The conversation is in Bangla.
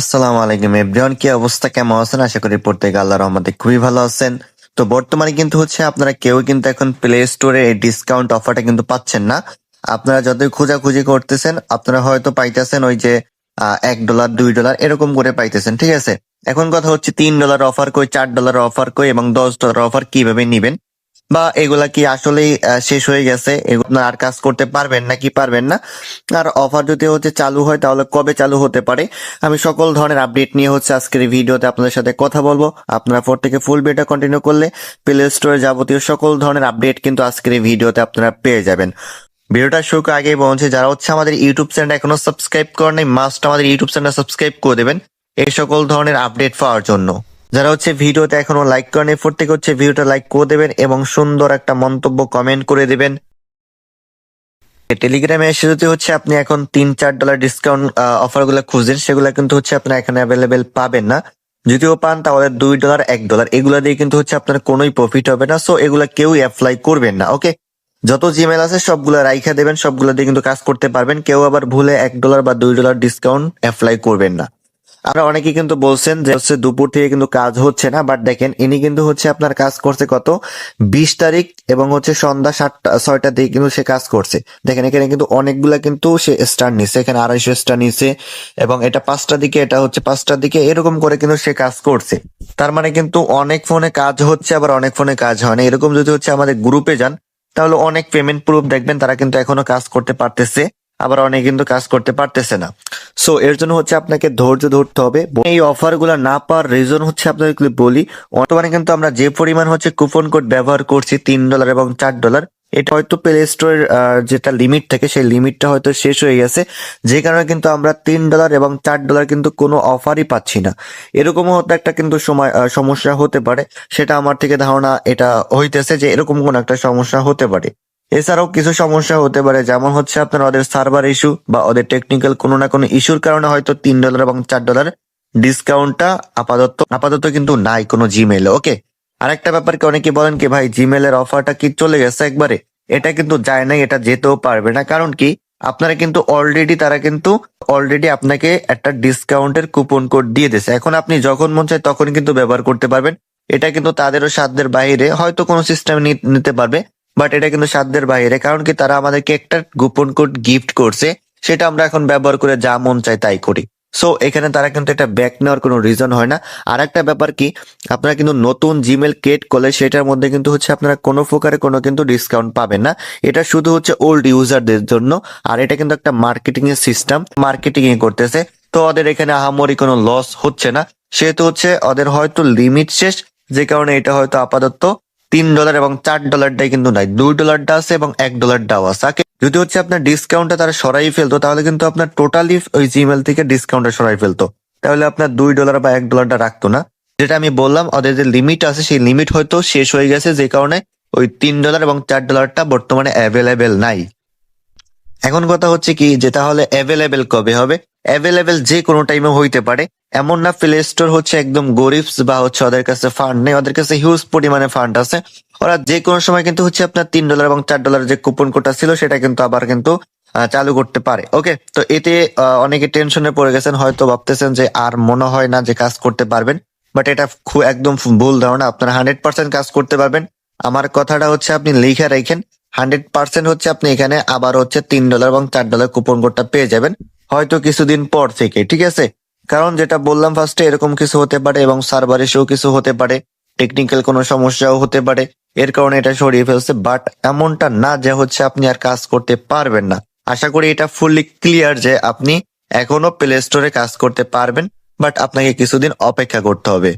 আসসালামু আলাইকুম এভরিওয়ান, কি অবস্থা? কেমন আছেন? আশা করি প্রত্যেক আল্লাহ রহমতে খুবই ভালো আছেন। তো বর্তমানে কিন্তু হচ্ছে আপনারা কেউ কিন্তু এখন প্লে স্টোরে এই ডিসকাউন্ট অফারটা কিন্তু পাচ্ছেন না। আপনারা যতই খোঁজাখুঁজি করতেছেন, আপনারা হয়তো পাইতেছেন ওই যে এক ডলার দুই ডলার এরকম করে পাইতেছেন, ঠিক আছে? এখন কথা হচ্ছে তিন ডলার অফার কই, চার ডলার অফার কই এবং দশ ডলার অফার কীভাবে নিবেন? বা এগুলা কি আসলেই শেষ হয়ে গেছে? এগুলো আর কাজ করতে পারবেন না কি পারবেন না? আর অফার যদি হচ্ছে চালু হয়, তাহলে কবে চালু হতে পারে? আমি সকল ধরনের আপডেট নিয়ে হচ্ছে আজকের ভিডিওতে আপনাদের সাথে কথা বলব। আপনারা ফোর থেকে ফুল ভিডিও কন্টিনিউ করলে প্লে স্টোরে যাবতীয় সকল ধরনের আপডেট কিন্তু আজকের ভিডিওতে আপনারা পেয়ে যাবেন। ভিডিওটা শুরু আগে বলছে যারা হচ্ছে আমাদের ইউটিউব চ্যানেল এখনও সাবস্ক্রাইব করেন নাই মাস্ট আমাদের ইউটিউব চ্যানেল সাবস্ক্রাইব করে দেবেন। এই সকল ধরনের আপডেট পাওয়ার জন্য। যারা হচ্ছে ভিডিওতে এখনও লাইক করেন এরপর থেকে হচ্ছে ভিডিওটা লাইক করে দেবেন এবং সুন্দর একটা মন্তব্য কমেন্ট করে দেবেন। টেলিগ্রামে এসে যদি হচ্ছে আপনি এখন তিন চার ডলার ডিসকাউন্ট অফারগুলো খুঁজছেন সেগুলো কিন্তু হচ্ছে আপনার এখানে অ্যাভেলেবেল পাবেন না। যদিও পান, তাহলে দুই ডলার এক ডলার এগুলো দিয়ে কিন্তু হচ্ছে আপনার কোনোই প্রফিট হবে না। সো এগুলো কেউ অ্যাপ্লাই করবেন না ওকে যত জিমেল আছে, সবগুলো রাইখা দেবেন, সবগুলো দিয়ে কিন্তু কাজ করতে পারবেন। কেউ আবার ভুলে এক ডলার বা দুই ডলার ডিসকাউন্ট অ্যাপ্লাই করবেন না। আমরা অনেকে কিন্তু বলছেন যে হচ্ছে দুপুর থেকে কিন্তু কাজ হচ্ছে না বাট দেখেন ইনি কিন্তু হচ্ছে আপনার কাজ করছে কত? বিশ তারিখ এবং হচ্ছে সন্ধ্যা সাতটা ছয়টা দিকে কিন্তু সে কাজ করছে। দেখেন এখানে কিন্তু অনেকগুলা কিন্তু সে স্টার নিছে, এখানে আড়াইশো স্টার নিছে এবং এটা পাঁচটার দিকে, এটা হচ্ছে পাঁচটার দিকে, এরকম করে কিন্তু সে কাজ করছে। তার মানে কিন্তু অনেক ফোনে কাজ হচ্ছে, আবার অনেক ফোনে কাজ হয় না। এরকম যদি হচ্ছে আমাদের গ্রুপে যান, তাহলে অনেক পেমেন্ট প্রুফ দেখবেন, তারা কিন্তু এখনও কাজ করতে পারতেছে, আবার অনেক কিন্তু কাজ করতে পারতেছে না। সো এর জন্য হচ্ছে আপনাকে ধৈর্য ধরতে হবে। এই অফারগুলা না পাওয়ার রিজন হচ্ছে আপনাকে বলি। বর্তমানে কিন্তু আমরা যে পরিমাণ হচ্ছে কুপন কোড ব্যবহার করছি, তিন ডলার এবং চার ডলার এটা হয়তো প্লে স্টোরের যেটা লিমিট থাকে, সেই লিমিটটা হয়তো শেষ হয়ে গেছে। যে কারণে কিন্তু আমরা তিন ডলার এবং চার ডলার কিন্তু কোনো অফারই পাচ্ছি না। এরকমও হয়তো একটা কিন্তু সময় সমস্যা হতে পারে। সেটা আমার থেকে ধারণা এটা হইতেছে যে এরকম কোনো একটা সমস্যা হতে পারে। এছাড়াও কিছু সমস্যা হতে পারে, যেমন হচ্ছে আপনার ওদের সার্ভার ইস্যু বা ওদের টেকনিক্যাল কোনো না কোনো ইস্যুর কারণে হয়তো তিন ডলার এবং চার ডলার ডিসকাউন্টটা আপাতত আপাতত কিন্তু নাই কোনো জিমেলে ওকে আরেকটা ব্যাপার কি অনেকে বলেন কি, ভাই জিমেলের অফারটা কি চলে গেছে একবারে? এটা কিন্তু যায় নাই, এটা যেতেও পারবে না। কারণ কি? আপনারা কিন্তু অলরেডি তারা কিন্তু অলরেডি আপনাকে একটা ডিসকাউন্টের কুপন কোড দিয়ে দিয়েছে। এখন আপনি যখন মন চায় তখন কিন্তু ব্যবহার করতে পারবেন। এটা কিন্তু তাদেরও সাধ্যের বাইরে, হয়তো কোনো সিস্টেম নিতে পারবে। বাট এটা কিন্তু সাধ্যের বাইরে, কারণ কি তারা আমাদেরকে একটা গোপন কোড গিফট করছে, সেটা আমরা এখন ব্যবহার করে যা মন চাই তাই করি। সো এখানে তারা কিন্তু এটা ব্যাক নেওয়ার কোনো রিজন হয় না। আর একটা ব্যাপার কি, আপনারা কিন্তু নতুন জিমেল ক্রিয়েট করলে সেটার মধ্যে কিন্তু হচ্ছে আপনারা কোনো প্রকারে কোনো কিন্তু ডিসকাউন্ট পাবেন না। এটা শুধু হচ্ছে ওল্ড ইউজারদের জন্য, আর এটা কিন্তু একটা মার্কেটিং এর সিস্টেম মার্কেটিং এ করতেছে। তো ওদের এখানে আহামরি কোনো লস হচ্ছে না। সেহেতু হচ্ছে ওদের হয়তো লিমিট শেষ, যে কারণে এটা হয়তো আপাতত তিন ডলার এবং চার ডলারটাই কিন্তু নাই। দুই ডলারটা আছে এবং এক ডলারটাও আছে? যদি হচ্ছে আপনার ডিসকাউন্টটা তারা সরাই ফেলতো, তাহলে কিন্তু আপনার টোটালি ওই জিমেল থেকে ডিসকাউন্টটা সরাই ফেলতো। তাহলে আপনার দুই ডলার বা এক ডলারটা রাখতো না। যেটা আমি বললাম, ওদের যে লিমিট আছে, সেই লিমিট হয়তো শেষ হয়ে গেছে, যে কারণে ওই তিন ডলার এবং চার ডলারটা বর্তমানে অ্যাভেলেবেল নাই। এখন কথা হচ্ছে কি, যে তাহলে অ্যাভেলেবেল কবে হবে? অ্যাভেলেবেল যে কোনো টাইমে হইতে পারে। এমন না প্লে স্টোর হচ্ছে একদম গরিবস বা হচ্ছে ওদের কাছে ফান্ড নেই, ওদের কাছে হিউজ পরিমাণে ফান্ড আছে। ওরা যে কোনো সময় কিন্তু হচ্ছে আপনার তিন ডলার এবং চার ডলার যে কুপন কোডটা ছিল, সেটা কিন্তু আবার কিন্তু চালু করতে পারে। ওকে তো এতে অনেকে টেনশনে পড়ে গেছেন, হয়তো ভাবতেছেন যে আর মনে হয় না যে কাজ করতে পারবেন। বাট এটা খুব একদম ভুল ধারণা, আপনারা হান্ড্রেড পার্সেন্ট কাজ করতে পারবেন। আমার কথাটা হচ্ছে আপনি লিখে রাখেন হান্ড্রেড পার্সেন্ট হচ্ছে আপনি এখানে আবার হচ্ছে তিন ডলার এবং চার ডলার কুপন কোডটা পেয়ে যাবেন, হয়তো কিছুদিন পর থেকে, ঠিক আছে? কারণ যেটা বললাম ফার্স্টে এরকম কিছু হতে পারে এবং সার্ভার ইস্যু কিছু হতে পারে টেকনিক্যাল কোনো সমস্যাও হতে পারে, এর কারণে এটা সরিয়ে ফেলছে বাট এমনটা না যে হচ্ছে আপনি আর কাজ করতে পারবেন না। আশা করি এটা ফুললি ক্লিয়ার যে আপনি এখনও প্লে স্টোরে কাজ করতে পারবেন বাট আপনাকে কিছুদিন অপেক্ষা করতে হবে।